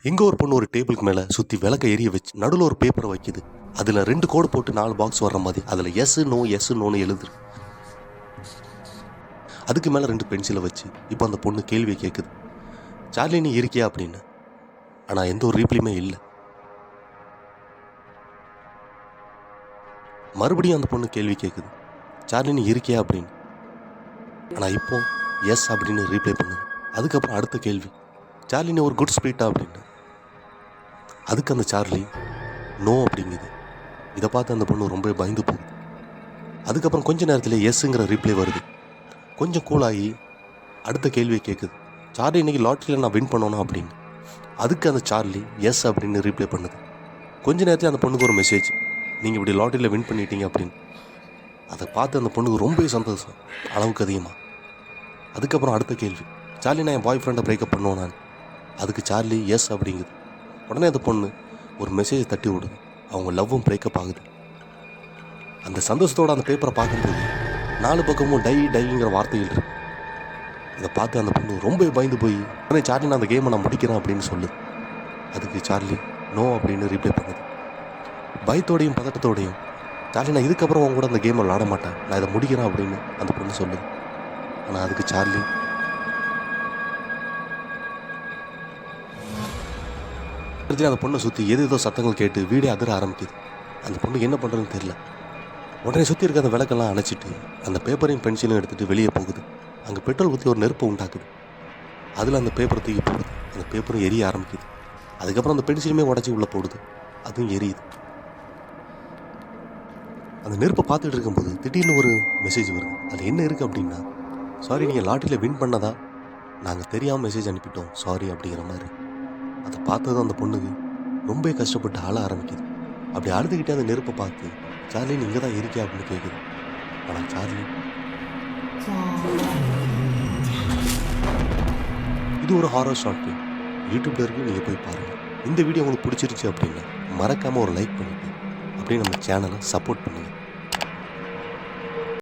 எங்கே ஒரு பொண்ணு ஒரு டேபிளுக்கு மேலே சுற்றி விளக்க எரிய வச்சு நடுவில் ஒரு பேப்பரை வைக்குது. அதில் ரெண்டு கோடு போட்டு நாலு பாக்ஸ் வர்ற மாதிரி. அதில் எஸ் நோ எஸ் நோன்னு எழுதுரு அதுக்கு மேலே ரெண்டு பென்சிலை வச்சு இப்போ அந்த பொண்ணு கேள்வியை கேட்குது சார்லி நீ இருக்கியா? அப்படின்னு. ஆனால் எந்த ஒரு ரீப்ளையுமே இல்லை. மறுபடியும் அந்த பொண்ணு கேள்வி கேட்குது சார்லி நீ இருக்கியா? அப்படின்னு. ஆனால் இப்போ எஸ் அப்படின்னு ரீப்ளை பண்ணுது. அதுக்கப்புறம் அடுத்த கேள்வி. சார்லி நீ ஒரு குட் ஸ்பீட்டா அப்படின்னு அதுக்கு அந்த சார்லி நோ அப்படிங்குது. இதை பார்த்து அந்த பொண்ணு ரொம்ப பயந்து போகுது. அதுக்கப்புறம் கொஞ்ச நேரத்தில் எஸ்ஸுங்கிற ரிப்ளை வருது. கொஞ்சம் கூலாகி அடுத்த கேள்வியை கேட்குது. சார்லி இன்னைக்கு லாட்ரியில் நான் வின் பண்ணணும் அப்படின்னு. அதுக்கு அந்த சார்லி எஸ் அப்படின்னு ரீப்ளை பண்ணுது. கொஞ்ச நேரத்தில் அந்த பொண்ணுக்கு ஒரு மெசேஜ் நீங்கள் இப்படி லாட்டரியில் வின் பண்ணிட்டீங்க அப்படின்னு. அதை பார்த்து அந்த பொண்ணுக்கு ரொம்பவே சந்தோஷம். அளவுக்கு அதிகமாக அதுக்கப்புறம் அடுத்த கேள்வி. சார்லி நான் என் பாய் ஃப்ரெண்டை பிரேக்கப் பண்ணுவோம் நான். அதுக்கு சார்லி எஸ் அப்படிங்குது. உடனே அந்த பொண்ணு ஒரு மெசேஜை தட்டி விடுது. அவங்க லவ்வும் பிரேக்கப் ஆகுது. அந்த சந்தோஷத்தோடு அந்த பேப்பரை பார்க்கும்போது நாலு பக்கமும் டை டைங்கிற வார்த்தைகள் இருக்கு. இதை பார்த்து அந்த பொண்ணு ரொம்ப பயந்து போய் உடனே சார்லி நான் அந்த கேமை நான் முடிக்கிறேன் அப்படின்னு சொல்லு. அதுக்கு சார்லி நோ அப்படின்னு ரிப்ளை பண்ணுது. பயத்தோடையும் பதட்டத்தோடையும் சார்லி நான் இதுக்கப்புறம் அவங்க கூட அந்த கேமை விளாட மாட்டேன். நான் இதை முடிக்கிறேன் அப்படின்னு அந்த பொண்ணு சொல்லுது. ஆனால் அதுக்கு சார்லி அடுத்து அந்த பொண்ணை சுற்றி எது ஏதோ சத்தங்கள் கேட்டு வீடே அதிர ஆரம்பிக்குது. அந்த பொண்ணு என்ன பண்ணுறதுன்னு தெரியல. உடனே சுற்றி இருக்க அந்த விளக்கெல்லாம் அணைச்சிட்டு அந்த பேப்பரையும் பென்சிலும் எடுத்துகிட்டு வெளியே போகுது. அங்கே பெட்ரோல் ஊற்றி ஒரு நெருப்பு உண்டாக்குது. அதில் அந்த பேப்பரை தூக்கி போடுது. அந்த பேப்பரும் எரிய ஆரம்பிக்குது. அதுக்கப்புறம் அந்த பென்சிலுமே உடச்சி உள்ளே போடுது. அதுவும் எரியுது. அந்த நெருப்பை பார்த்துட்டு இருக்கும்போது திடீர்னு ஒரு மெசேஜ் வருது. அதில் என்ன இருக்குது அப்படின்னா சாரி நீங்கள் லாட்டரியில் வின் பண்ணதா? நாங்கள் தெரியாமல் மெசேஜ் அனுப்பிட்டோம். சாரி அப்படிங்கிற மாதிரி. அதை பார்த்ததும் அந்த பொண்ணுக்கு ரொம்ப கஷ்டப்பட்டு அழ ஆரம்பிக்குது. அப்படி அழுதுகிட்டே அந்த நெருப்பை பார்த்து சார்லி நீ இங்கே தான் இருக்கியா? அப்படின்னு கேட்குது ஆனால் சார்லி இது ஒரு ஹாரர் ஷார்ட் ஃபிலிம் யூடியூப்ல இருக்கு நீங்கள் போய் பாருங்கள் இந்த வீடியோ உங்களுக்கு பிடிச்சிருச்சு அப்படின்னா மறக்காமல் ஒரு லைக் பண்ணிட்டு அப்படியே நம்ம சேனலை சப்போர்ட் பண்ணுங்கள்